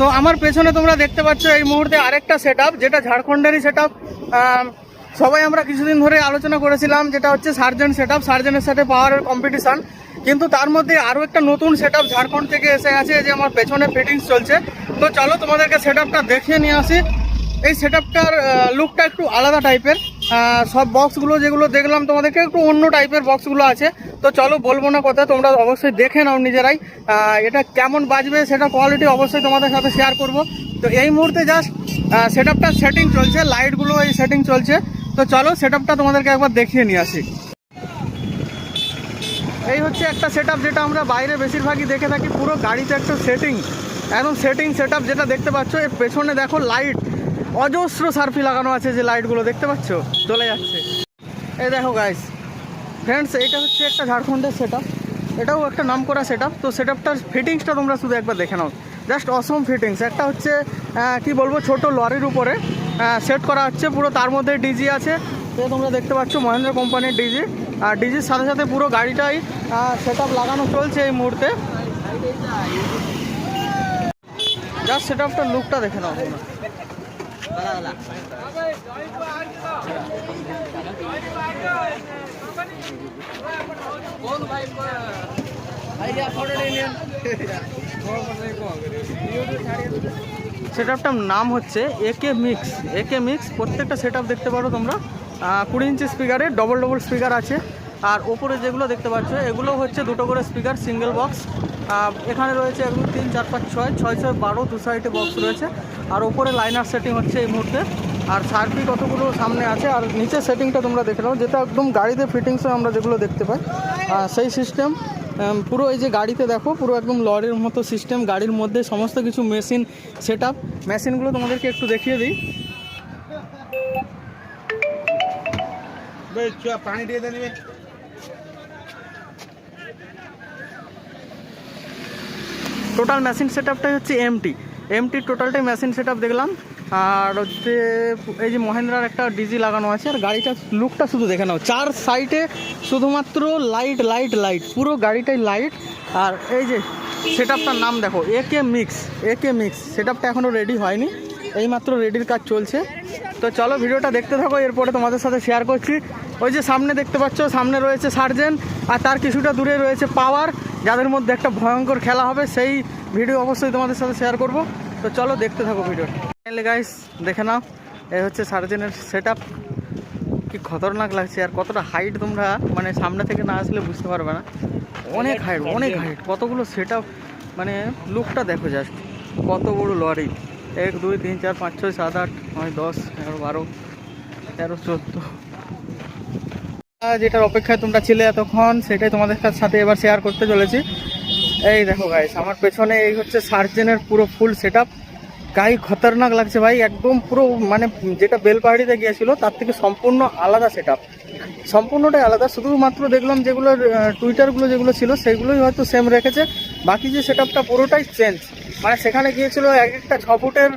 তো আমার পেছনে তোমরা দেখতে পাচ্ছ এই মুহূর্তে আরেকটা সেট যেটা ঝাড়খণ্ডেরই সেট সবাই আমরা কিছুদিন ধরে আলোচনা করেছিলাম, যেটা হচ্ছে সার্জেন্ট সেট আপ সাথে পাওয়ার কম্পিটিশান কিন্তু তার মধ্যে আরও একটা নতুন সেট ঝাড়খণ্ড থেকে এসে আছে, যে আমার পেছনে ফিটিংস চলছে। তো চলো তোমাদেরকে সেট আপটা দেখিয়ে নিয়ে আসি। এই সেট আপটার লুকটা একটু আলাদা টাইপের সব বক্সগুলো যেগুলো দেখলাম তোমাদেরকে, একটু অন্য টাইপের বক্সগুলো আছে। তো চলো, বলব না কথা, তোমরা অবশ্যই দেখে নাও নিজেরাই। এটা কেমন বাজবে, সেটা কোয়ালিটি অবশ্যই তোমাদের সাথে শেয়ার করব। তো এই মুহূর্তে জাস্ট সেট সেটিং চলছে লাইটগুলো এই সেটিং চলছে। তো চলো সেট তোমাদেরকে একবার দেখিয়ে নিয়ে আসি। এই হচ্ছে একটা সেট যেটা আমরা বাইরে বেশিরভাগই দেখে থাকি, পুরো গাড়িতে একটা সেটিং একদম সেটিং সেট যেটা দেখতে পাচ্ছ, এর পেছনে দেখো লাইট অজস্র সার্ফি লাগানো আছে যে লাইটগুলো, দেখতে পাচ্ছ? চলে যাচ্ছে। এই দেখো গাইস ফ্রেন্ডস এটা হচ্ছে একটা ঝাড়খণ্ডের সেট এটাও একটা নাম করা সেট তো সেট আপটার ফিটিংসটা তোমরা শুধু একবার দেখে নাও। জাস্ট অসম ফিটিংস একটা হচ্ছে কি বলব, ছোট লরির উপরে সেট করা হচ্ছে পুরো তার মধ্যে ডিজি আছে। তো তোমরা দেখতে পাচ্ছ মহেন্দ্র কোম্পানির ডিজি আর ডিজির সাথে সাথে পুরো গাড়িটাই সেট লাগানো চলছে এই মুহূর্তে। জাস্ট সেট আপটার লুকটা দেখে নাও তোমরা। সেটআপটার নাম হচ্ছে একে মিক্স একে মিক্স প্রত্যেকটা সেটআপ দেখতে পারো তোমরা। কুড়ি ইঞ্চি স্পিকারে ডবল ডবল স্পিকার আছে। আর ওপরে যেগুলো দেখতে পাচ্ছ, এগুলো হচ্ছে দুটো করে স্পিকার সিঙ্গেল বক্স এখানে রয়েছে এগুলো তিন, চার, পাঁচ, ছয় ছয় ছয়, বারো, দু সাইডে বক্স রয়েছে। আর ওপরে লাইনার সেটিং হচ্ছে এই মুহূর্তে। আর সার্পি কতগুলো সামনে আছে, আর নিচে সেটিংটা তোমরা দেখে নাও, যেটা একদম গাড়িতে ফিটিংসে আমরা যেগুলো দেখতে পাই। সেই সিস্টেম পুরো এই যে গাড়িতে দেখো, পুরো একদম লরির মতো সিস্টেম গাড়ির মধ্যে সমস্ত কিছু মেশিন সেট আপ মেশিনগুলো তোমাদেরকে একটু দেখিয়ে দিই। পানি দিয়ে দেবে টোটাল মেশিন সেট আপটাই হচ্ছে এমটি এমটি টোটালটাই মেশিন সেট দেখলাম। আর হচ্ছে এই যে মহেন্দ্রার একটা ডিজি লাগানো আছে, আর গাড়িটার লুকটা শুধু দেখে নাও। চার সাইডে শুধুমাত্র লাইট লাইট লাইট পুরো গাড়িটাই লাইট আর এই যে সেট নাম দেখো একে মিক্স একে মিক্স সেট আপটা এখনও রেডি হয়নি। এইমাত্র রেডির কাজ চলছে। তো চলো ভিডিওটা দেখতে থাকো, এরপরে তোমাদের সাথে শেয়ার করছি। ওই যে সামনে দেখতে পাচ্ছ, সামনে রয়েছে সার্জেন আর তার কিছুটা দূরে রয়েছে পাওয়ার যাদের মধ্যে একটা ভয়ঙ্কর খেলা হবে সেই ভিডিও অবশ্যই তোমাদের সাথে শেয়ার করব। তো চলো দেখতে থাকো ভিডিওটা গাইস দেখে নাও এই হচ্ছে সার্জেনের সেট আপ কি খতরনাক লাগছে আর কতটা হাইট তোমরা মানে সামনে থেকে না আসলে বুঝতে পারবে না। অনেক হাইট অনেক হাইট কতগুলো সেট মানে লুকটা দেখো জাস্ট কত বড় লরি এক দুই তিন চার পাঁচ ছয় সাত আট নয় দশ এগারো বারো তেরো চোদ্দ। যেটার অপেক্ষায় তোমরা ছিলে এতক্ষণ, সেটাই তোমাদের সাথে এবার শেয়ার করতে চলেছি। এই দেখো গাইস আমার পেছনে এই হচ্ছে সার্জেনের পুরো ফুল সেট আপ গাই খতরনাক লাগছে ভাই, একদম পুরো মানে যেটা বেলপাহাড়িতে গিয়েছিল, তার থেকে সম্পূর্ণ আলাদা সেট আপ সম্পূর্ণটাই আলাদা, শুধুমাত্র দেখলাম যেগুলো টুইটারগুলো যেগুলো ছিল, সেগুলোই হয়তো সেম রেখেছে। বাকি যে সেট আপটা পুরোটাই চেঞ্জ মানে সেখানে গিয়েছিল এক একটা ছ ফুটের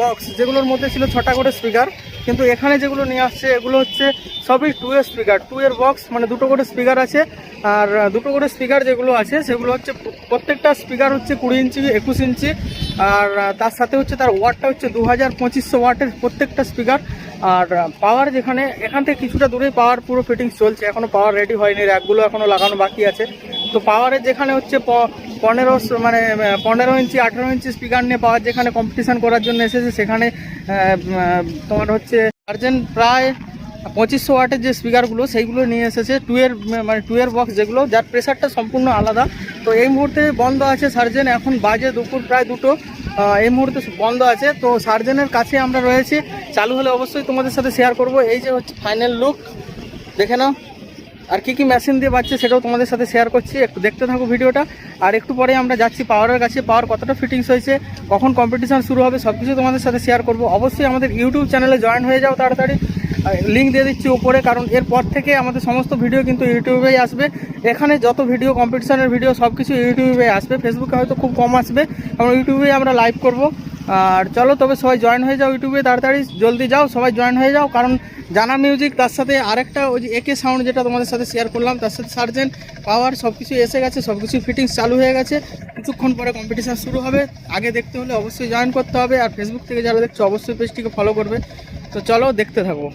বক্স যেগুলোর মধ্যে ছিল ছটা করে স্পিকার কিন্তু এখানে যেগুলো নিয়ে আসছে, এগুলো হচ্ছে সবই টু এর স্পিকার টু এর বক্স মানে দুটো করে স্পিকার আছে। আর দুটো করে স্পিকার যেগুলো আছে, সেগুলো হচ্ছে প্রত্যেকটা স্পিকার হচ্ছে কুড়ি ইঞ্চি, একুশ ইঞ্চি। আর তার সাথে হচ্ছে তার ওয়াটটা হচ্ছে দু হাজার পঁচিশশো ওয়াটের প্রত্যেকটা স্পিকার আর পাওয়ার যেখানে, এখান থেকে কিছুটা দূরেই পাওয়ার পুরো ফিটিংস চলছে। এখনও পাওয়ার রেডি হয়নি র্যাকগুলো এখনও লাগানো বাকি আছে। তো পাওয়ারের যেখানে হচ্ছে পনেরো মানে পনেরো ইঞ্চি, আঠেরো ইঞ্চি স্পিকার নিয়ে পাওয়ার যেখানে কম্পিটিশন করার জন্য এসেছে, সেখানে তোমার হচ্ছে আর্জেন্ট প্রায় পঁচিশশো ওয়াটের যে স্পিকারগুলো সেইগুলো নিয়ে এসেছে। টুয়ের মানে টুয়ের বক্স যেগুলো, যার প্রেশারটা সম্পূর্ণ আলাদা। তো এই মুহূর্তে বন্ধ আছে সার্জেন এখন বাজে দুপুর প্রায় দুটো। এই মুহূর্তে বন্ধ আছে। তো সার্জেনের কাছে আমরা রয়েছি। চালু হলে অবশ্যই তোমাদের সাথে শেয়ার করব। এই যে হচ্ছে ফাইনাল লুক দেখে নাও। আর কি কি মেশিন দিয়ে বাজছে সেটাও তোমাদের সাথে শেয়ার করছি। একটু দেখতে থাকো ভিডিওটা। আর একটু পরে আমরা যাচ্ছি পাওয়ারের কাছে। পাওয়ার কতটা ফিটিংস হয়েছে, কখন কম্পিটিশান শুরু হবে সব কিছু তোমাদের সাথে শেয়ার করব। অবশ্যই আমাদের ইউটিউব চ্যানেলে জয়েন হয়ে যাও তাড়াতাড়ি। লিঙ্ক দিয়ে দিচ্ছি উপরে, কারণ এরপর থেকে আমাদের সমস্ত ভিডিও কিন্তু ইউটিউবেই আসবে। এখানে যত ভিডিও কম্পিটিশানের ভিডিও সব কিছু ইউটিউবে আসবে। ফেসবুকে হয়তো খুব কম আসবে। কারণ ইউটিউবেই আমরা লাইভ করব। আর চলো তবে সবাই জয়েন হয়ে যাও ইউটিউবে তাড়াতাড়ি, জলদি যাও, সবাই জয়েন হয়ে যাও, কারণ জানা মিউজিক তার সাথে আরেকটা ওই যে একে সাউন্ড যেটা তোমাদের সাথে শেয়ার করলাম, তার সাথে সার্জেন্ট পাওয়ার সব কিছু এসে গেছে সব কিছু ফিটিংস চালু হয়ে গেছে। কিছুক্ষণ পরে কম্পিটিশান শুরু হবে। আগে দেখতে হলে অবশ্যই জয়েন করতে হবে। আর ফেসবুক থেকে যারা দেখছ, অবশ্যই পেজটিকে ফলো করবে। তো চলো দেখতে থাকো।